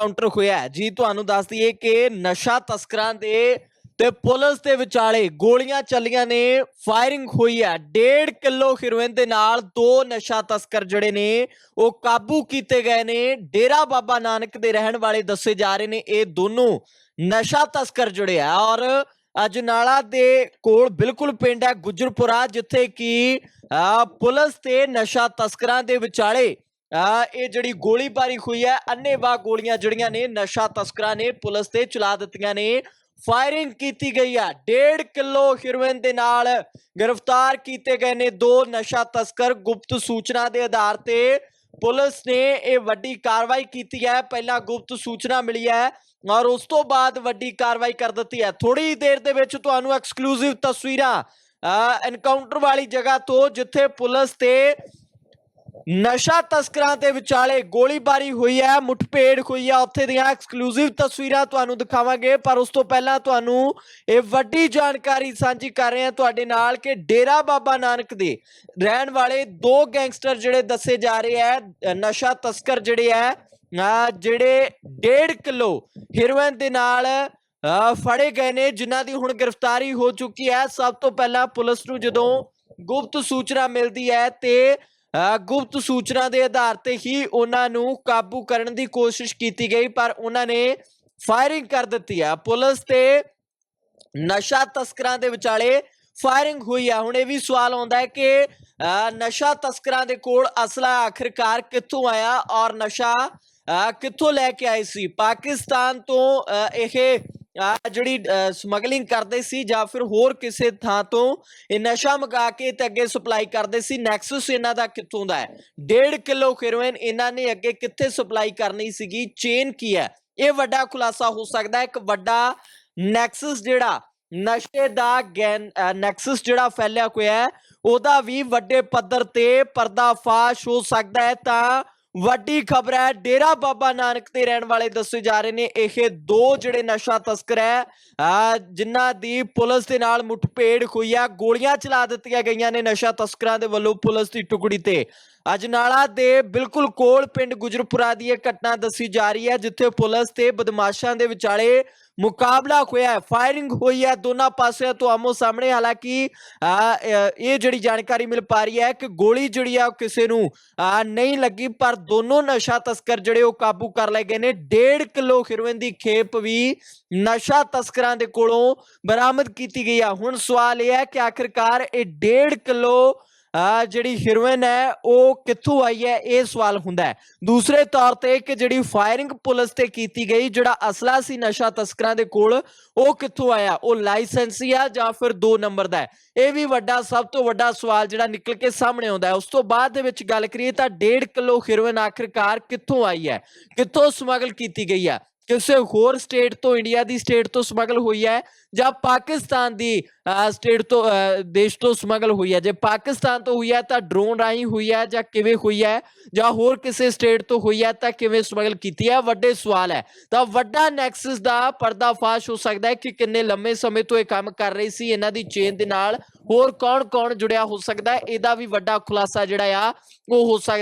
Counter ਹੋਇਆ ਜੀ ਤੁਹਾਨੂੰ ਦੱਸ ਦਈਏ ਕਿ ਨਸ਼ਾ ਤਸਕਰਾਂ ਦੇ ਤੇ ਪੁਲਿਸ ਦੇ ਵਿਚਾਲੇ ਗੋਲੀਆਂ ਚੱਲੀਆਂ ਨੇ ਫਾਇਰਿੰਗ ਹੋਈ ਹੈ। 1.5 ਕਿਲੋ ਹੈਰੋਇਨ ਦੇ ਨਾਲ ਦੋ ਨਸ਼ਾ ਤਸਕਰ ਜਿਹੜੇ ਨੇ ਉਹ ਕਾਬੂ ਕੀਤੇ ਗਏ ਨੇ। ਡੇਰਾ ਬਾਬਾ ਨਾਨਕ ਦੇ ਰਹਿਣ ਵਾਲੇ ਦੱਸੇ ਜਾ ਰਹੇ ਨੇ ਇਹ ਦੋਨੋਂ ਨਸ਼ਾ ਤਸਕਰ ਜੁੜੇ ਆ। ਔਰ ਅਜਨਾਲਾ ਦੇ ਕੋਲ ਬਿਲਕੁਲ ਪਿੰਡ ਹੈ ਗੁਜਰਪੁਰਾ ਜਿੱਥੇ ਕਿ ਅਹ, ਪੁਲਿਸ ਤੇ ਨਸ਼ਾ ਤਸਕਰਾਂ ਦੇ ਵਿਚਾਲੇ ਇਹ ਜਿਹੜੀ ਗੋਲੀਬਾਰੀ ਹੋਈ ਹੈ ਅੰਨੇਵਾਹ ਗੋਲੀਆਂ ਜਿਹੜੀਆਂ ਨੇ, ਨਸ਼ਾ ਤਸਕਰਾਂ ਨੇ ਪੁਲਿਸ ਤੇ ਚਲਾ ਦਿੱਤੀਆਂ ਨੇ। ਫਾਇਰਿੰਗ ਕੀਤੀ ਗਈ ਹੈ। 1.5 ਕਿਲੋ ਹੀਰੋਇਨ ਦੇ ਨਾਲ ਗ੍ਰਿਫਤਾਰ ਕੀਤੇ ਗਏ ਨੇ ਦੋ ਨਸ਼ਾ ਤਸਕਰ। ਗੁਪਤ ਸੂਚਨਾ ਦੇ ਆਧਾਰ ਤੇ ਪੁਲਿਸ ਨੇ ਇਹ ਵੱਡੀ ਕਾਰਵਾਈ ਕੀਤੀ ਹੈ। ਪਹਿਲਾਂ ਗੁਪਤ ਸੂਚਨਾ ਮਿਲੀ ਹੈ ਔਰ ਉਸ ਤੋਂ ਬਾਅਦ ਵੱਡੀ ਕਾਰਵਾਈ ਕਰ ਦਿੱਤੀ ਹੈ। ਥੋੜੀ ਦੇਰ ਦੇ ਵਿੱਚ ਤੁਹਾਨੂੰ ਐਕਸਕਲੂਸਿਵ ਤਸਵੀਰਾਂ ਐਨਕਾਊਂਟਰ ਵਾਲੀ ਜਗ੍ਹਾ ਤੋਂ ਜਿੱਥੇ ਪੁਲਿਸ ਤੇ ਨਸ਼ਾ ਤਸਕਰਾਂ ਦੇ ਵਿਚਾਲੇ ਗੋਲੀਬਾਰੀ ਹੋਈ ਹੈ, ਮੁੱਠਭੇੜ ਹੋਈ ਹੈ। ਉੱਥੇ ਦੀਆਂ ਐਕਸਕਲੂਸਿਵ ਤਸਵੀਰਾਂ ਤੁਹਾਨੂੰ ਦਿਖਾਵਾਂਗੇ, ਪਰ ਉਸ ਤੋਂ ਪਹਿਲਾਂ ਤੁਹਾਨੂੰ ਇਹ ਵੱਡੀ ਜਾਣਕਾਰੀ ਸਾਂਝੀ ਕਰ ਰਹੇ ਹਾਂ ਤੁਹਾਡੇ ਨਾਲ ਕਿ ਡੇਰਾ ਬਾਬਾ ਨਾਨਕ ਦੇ ਰਹਿਣ ਵਾਲੇ ਦੋ ਗੈਂਗਸਟਰ ਜਿਹੜੇ ਦੱਸੇ ਜਾ ਰਹੇ ਹੈ ਨਸ਼ਾ ਤਸਕਰ ਜਿਹੜੇ ਹੈ ਜਿਹੜੇ 1.5 ਕਿਲੋ ਹੀਰੋਇਨ ਦੇ ਨਾਲ ਫੜੇ ਗਏ ਨੇ, ਜਿਨ੍ਹਾਂ ਦੀ ਹੁਣ ਗ੍ਰਿਫਤਾਰੀ ਹੋ ਚੁੱਕੀ ਹੈ। ਸਭ ਤੋਂ ਪਹਿਲਾਂ ਪੁਲਿਸ ਨੂੰ ਜਦੋਂ ਗੁਪਤ ਸੂਚਨਾ ਮਿਲਦੀ ਹੈ ਤੇ ਗੁਪਤ ਸੂਚਨਾ ਦੇ ਆਧਾਰ ਤੇ ਹੀ ਉਹਨਾਂ ਨੂੰ ਕਾਬੂ ਕਰਨ ਦੀ ਕੋਸ਼ਿਸ਼ ਕੀਤੀ ਗਈ ਪਰ ਉਹਨਾਂ ਨੇ ਫਾਇਰਿੰਗ ਕਰ ਦਿੱਤੀ ਹੈ ਪੁਲਿਸ ਤੇ ਨਸ਼ਾ ਤਸਕਰਾਂ ਦੇ ਵਿਚਾਲੇ ਫਾਇਰਿੰਗ ਹੋਈ ਹੈ ਹੁਣ ਇਹ ਵੀ ਸਵਾਲ ਆਉਂਦਾ ਹੈ ਕਿ ਅ, ਨਸ਼ਾ ਤਸਕਰਾਂ ਦੇ ਕੋਲ ਅਸਲਾ ਆਖਿਰਕਾਰ ਕਿੱਥੋਂ ਆਇਆ ਔਰ ਨਸ਼ਾ ਅ, ਕਿੱਥੋਂ ਲੈ ਕੇ ਆਏ ਸੀ? ਪਾਕਿਸਤਾਨ ਤੋਂ ਅ, ਇਹ ਜਿਹੜੀ ਸਮਗਲਿੰਗ ਕਰਦੇ ਸੀ ਜਾਂ ਫਿਰ ਹੋਰ ਕਿਸੇ ਥਾਂ ਤੋਂ ਇਹ ਨਸ਼ਾ ਮੰਗਾ ਕੇ ਤੇ ਅੱਗੇ ਸਪਲਾਈ ਕਰਦੇ ਸੀ ਨੈਕਸਸ ਇਹਨਾਂ ਦਾ ਕਿੱਥੋਂ ਦਾ ਹੈ? 1.5 ਕਿਲੋ ਹੈਰੋਇਨ ਇਹਨਾਂ ਨੇ ਅੱਗੇ ਕਿੱਥੇ ਸਪਲਾਈ ਕਰਨੀ ਸੀਗੀ? ਚੇਨ ਕੀ ਹੈ? ਇਹ ਵੱਡਾ ਖੁਲਾਸਾ ਹੋ ਸਕਦਾ ਹੈ, ਇੱਕ ਵੱਡਾ ਨੈਕਸਸ ਜਿਹੜਾ, ਨਸ਼ੇ ਦਾ ਗੈਨ ਨੈਕਸਸ ਜਿਹੜਾ ਫੈਲਿਆ ਹੋਇਆ ਹੈ, ਉਹਦਾ ਵੀ ਵੱਡੇ ਪੱਧਰ ਤੇ ਪਰਦਾਫਾਸ਼ ਹੋ ਸਕਦਾ ਹੈ ਤਾਂ ਵੱਡੀ ਖਬਰ ਹੈ, ਡੇਰਾ ਬਾਬਾ ਨਾਨਕ ਤੇ ਰਹਿਣ ਵਾਲੇ ਦੱਸੇ ਜਾ ਰਹੇ ਨੇ, ਇਹ ਦੋ ਜਿਹੜੇ ਨਸ਼ਾ ਤਸਕਰ ਹੈ ਅਹ ਜਿਨ੍ਹਾਂ ਦੀ ਪੁਲਿਸ ਦੇ ਨਾਲ ਮੁੱਠਭੇੜ ਹੋਈ ਹੈ ਗੋਲੀਆਂ ਚਲਾ ਦਿੱਤੀਆਂ ਗਈਆਂ ਨੇ ਨਸ਼ਾ ਤਸਕਰਾਂ ਦੇ ਵੱਲੋਂ ਪੁਲਿਸ ਦੀ ਟੁਕੜੀ ਤੇ। ਅਜਨਾਲਾ ਦੇ ਬਿਲਕੁਲ ਕੋਲ ਪਿੰਡ ਗੁਜਰਪੁਰਾ ਦੀ ਇਹ ਘਟਨਾ ਦੱਸੀ ਜਾ ਰਹੀ ਹੈ ਜਿੱਥੇ ਪੁਲਿਸ ਤੇ ਬਦਮਾਸ਼ਾਂ ਦੇ ਵਿਚਾਲੇ ਮੁਕਾਬਲਾ ਹੋਇਆ ਹੈ। ਫਾਇਰਿੰਗ ਹੋਈ ਹੈ ਦੋਨਾਂ ਪਾਸਿਆਂ ਤੋਂ ਆਮੋ ਸਾਹਮਣੇ। ਹਾਲਾਂਕਿ ਇਹ ਜਿਹੜੀ ਜਾਣਕਾਰੀ ਮਿਲ ਪਾ ਰਹੀ ਹੈ ਕਿ ਗੋਲੀ ਜਿਹੜੀ ਆ ਉਹ ਕਿਸੇ ਨੂੰ ਅਹ, ਨਹੀਂ ਲੱਗੀ ਪਰ ਦੋਨੋਂ ਨਸ਼ਾ ਤਸਕਰ ਜਿਹੜੇ ਉਹ ਕਾਬੂ ਕਰ ਲਏ ਗਏ ਨੇ। 1.5 ਕਿਲੋ ਹੀਰੋਇਨ ਦੀ ਖੇਪ ਵੀ ਨਸ਼ਾ ਤਸਕਰਾਂ ਦੇ ਕੋਲੋਂ ਬਰਾਮਦ ਕੀਤੀ ਗਈ ਆ। ਹੁਣ ਸਵਾਲ ਇਹ ਹੈ ਕਿ ਆਖਿਰਕਾਰ ਇਹ 1.5 ਕਿਲੋ ਆ ਜਿਹੜੀ ਹੀਰੋਇਨ ਹੈ, ਉਹ ਕਿੱਥੋਂ ਆਈ ਹੈ? ਇਹ ਸਵਾਲ ਹੁੰਦਾ ਹੈ। ਦੂਸਰੇ ਤੌਰ ਤੇ ਕਿ ਜਿਹੜੀ ਫਾਇਰਿੰਗ ਪੁਲਿਸ ਤੇ ਕੀਤੀ ਗਈ, ਜਿਹੜਾ ਅਸਲਾ ਸੀ ਨਸ਼ਾ ਤਸਕਰਾਂ ਦੇ ਕੋਲ, ਉਹ ਕਿੱਥੋਂ ਆਇਆ? ਉਹ ਲਾਇਸੈਂਸੀ ਆ ਜਾਂ ਫਿਰ 2 ਨੰਬਰ ਦਾ ਹੈ? ਇਹ ਵੀ ਵੱਡਾ, ਸਭ ਤੋਂ ਵੱਡਾ ਸਵਾਲ ਜਿਹੜਾ ਨਿਕਲ ਕੇ ਸਾਹਮਣੇ ਆਉਂਦਾ ਹੈ। ਉਸ ਤੋਂ ਬਾਅਦ ਦੇ ਵਿੱਚ ਗੱਲ ਕਰੀਏ ਤਾਂ 1.5 ਕਿਲੋ ਹੀਰੋਇਨ ਆਖਿਰਕਾਰ ਕਿੱਥੋਂ ਆਈ ਹੈ? ਕਿੱਥੋਂ ਸਮਗਲ ਕੀਤੀ ਗਈ ਹੈ? ਕਿਸੇ ਹੋਰ ਸਟੇਟ ਤੋਂ ਇੰਡੀਆ ਦੀ ਸਟੇਟ ਤੋਂ ਸਮਗਲ ਹੋਈ ਹੈ, ਜਾਂ ਪਾਕਿਸਤਾਨ ਦੀ ਸਟੇਟ ਤੋਂ ਦੇਸ਼ ਤੋਂ ਸਮਗਲ ਹੋਈ ਹੈ। ਜੇ ਪਾਕਿਸਤਾਨ ਤੋਂ ਹੋਈ ਹੈ, ਤਾਂ ਡਰੋਨ ਰਾਹੀਂ ਹੋਈ ਹੈ, ਜਾਂ ਕਿਵੇਂ ਹੋਈ ਹੈ, ਜਾਂ ਹੋਰ ਕਿਸੇ ਸਟੇਟ ਤੋਂ ਹੋਈ ਹੈ, ਤਾਂ ਕਿਵੇਂ ਸਮਗਲ ਕੀਤੀ ਹੈ? ਵੱਡੇ ਸਵਾਲ ਹੈ। ਤਾਂ ਵੱਡਾ ਨੈਕਸਸ ਦਾ ਪਰਦਾਫਾਸ਼ ਹੋ ਸਕਦਾ ਹੈ ਕਿ ਕਿੰਨੇ ਲੰਮੇ ਸਮੇਂ ਤੋਂ ਇਹ ਕੰਮ ਕਰ ਰਹੀ ਸੀ, ਇਹਨਾਂ ਦੀ ਚੇਨ ਦੇ ਨਾਲ ਹੋਰ ਕੌਣ-ਕੌਣ ਜੁੜਿਆ ਹੋ ਸਕਦਾ ਹੈ? ਇਹਦਾ ਵੀ ਵੱਡਾ ਖੁਲਾਸਾ ਜਿਹੜਾ ਆ, ਉਹ ਹੋ ਸਕਦਾ